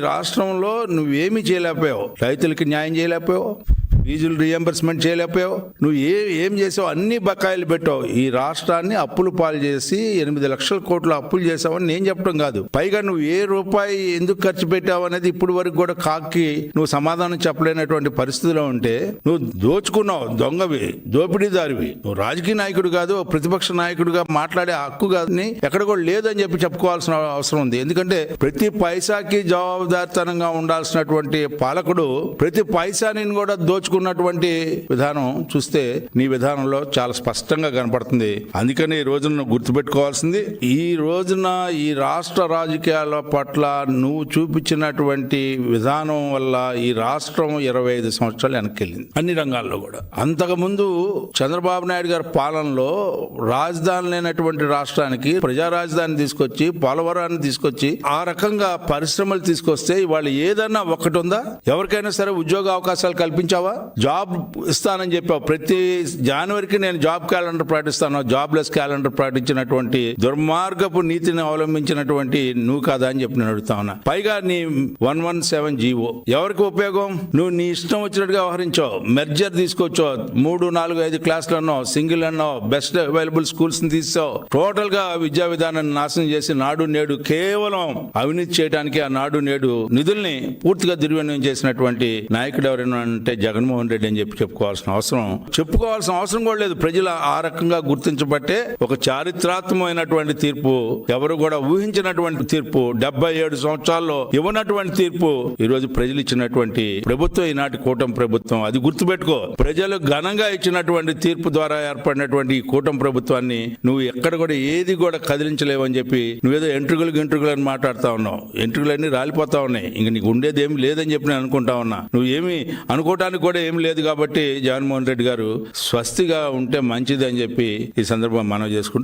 రాష్ట్రంలో నువ్వేమి చేయలేకపోయావు. రైతులకి న్యాయం చేయలేకపోయావు. ఫీజులు రియంబర్స్మెంట్ చేయలేకపోయావు? నువ్వు ఏ ఏం చేసావు? అన్ని బకాయిలు పెట్టావు. ఈ రాష్ట్రాన్ని అప్పులు పాలు చేసి ఎనిమిది లక్షల కోట్లు అప్పులు చేసావని నేను చెప్పడం కాదు. పైగా నువ్వు ఏ రూపాయి ఎందుకు ఖర్చు పెట్టావు అనేది ఇప్పుడు వరకు కూడా కాకి నువ్వు సమాధానం చెప్పలేనటువంటి పరిస్థితిలో ఉంటే నువ్వు దోచుకున్నావు. దొంగవి దోపిడీదారివి. నువ్వు రాజకీయ నాయకుడు కాదు ప్రతిపక్ష నాయకుడిగా మాట్లాడే హక్కు కాదని ఎక్కడ కూడా లేదని చెప్పి చెప్పుకోవాల్సిన అవసరం ఉంది. ఎందుకంటే ప్రతి పైసాకి జవాబుదారితనంగా ఉండాల్సినటువంటి పాలకుడు ప్రతి పైసాని కూడా దోచుకు ఉన్నటువంటి విధానం చూస్తే నీ విధానంలో చాలా స్పష్టంగా కనపడుతుంది. అందుకని ఈ రోజున గుర్తుపెట్టుకోవాల్సింది ఈ రోజున ఈ రాష్ట్ర రాజకీయాల పట్ల నువ్వు చూపించినటువంటి విధానం వల్ల ఈ రాష్ట్రం ఇరవై ఐదు సంవత్సరాలు వెనక్కెళ్ళింది. అన్ని రంగాల్లో కూడా. అంతకుముందు చంద్రబాబు నాయుడు గారి పాలనలో రాజధాని లేనటువంటి రాష్ట్రానికి ప్రజా రాజధాని తీసుకొచ్చి పోలవరాన్ని తీసుకొచ్చి ఆ రకంగా పరిశ్రమలు తీసుకొస్తే ఇవాళ ఏదన్నా ఒకటి ఉందా? ఎవరికైనా సరే ఉద్యోగ అవకాశాలు కల్పించావా? జాబ్ ఇస్తానని చెప్పావు ప్రతి జనవరికి నేను జాబ్ క్యాలెండర్ ప్రకటిస్తాను జాబ్ లెస్ క్యాలెండర్ ప్రకటించినటువంటి దుర్మార్గపు నీతిని అవలంబించినటువంటి నువ్వు కాదా అని చెప్పి నేను అడుగుతా ఉన్నా. పైగా నీ వన్ వన్ సెవెన్ జీవో. ఎవరికి ఉపయోగం? నువ్వు నీ ఇష్టం వచ్చినట్టుగా వ్యవహరించావు మెర్జర్ తీసుకొచ్చో. మూడు నాలుగు ఐదు క్లాసులు సింగిల్ అన్నో బెస్ట్ అవైలబుల్ స్కూల్స్ని తీసావు. టోటల్గా విద్యా విధానాన్ని నాశనం చేసి నాడు నేడు కేవలం అవినీతి చేయడానికి ఆ నాడు నేడు నిధుల్ని పూర్తిగా దుర్వినియోగం చేసినటువంటి నాయకుడు ఎవరైనా అంటే జగన్మోహన్ రెడ్డి అని చెప్పి చెప్పుకోవాల్సిన అవసరం. చెప్పుకోవాల్సిన అవసరం కూడా లేదు. ప్రజలు ఆ రకంగా గుర్తించబట్టే ఒక చారిత్రాత్మకమైనటువంటి తీర్పు ఎవరు కూడా ఊహించినటువంటి తీర్పు డెబ్బై ఏడు సంవత్సరాల్లో ఇవ్వనటువంటి తీర్పు ఈ రోజు ప్రజలు ఇచ్చినటువంటి ప్రభుత్వం ఈనాటి కూటమి ప్రభుత్వం. అది గుర్తుపెట్టుకో. ప్రజలు ఘనంగా ఇచ్చినటువంటి తీర్పు ద్వారా ఏర్పడినటువంటి ఈ కూటమి ప్రభుత్వాన్ని నువ్వు ఎక్కడ కూడా ఏది కూడా కదిలించలేవని చెప్పి నువ్వేదో ఎంట్రుకలు గింట్రుకలు అని మాట్లాడుతా ఉన్నావు. ఎంట్రుకలన్నీ రాలిపోతా ఉన్నాయి. ఇంక నీకు ఉండేది ఏమి లేదని చెప్పి నేను అనుకుంటా ఉన్నా. నువ్వు ఏమి అనుకోవటానికి కూడా ఏం లేదు కాబట్టి జగన్మోహన్ రెడ్డి గారు స్వస్తిగా ఉంటే మంచిది అని చెప్పి ఈ సందర్భం మనం చేసుకుంటూ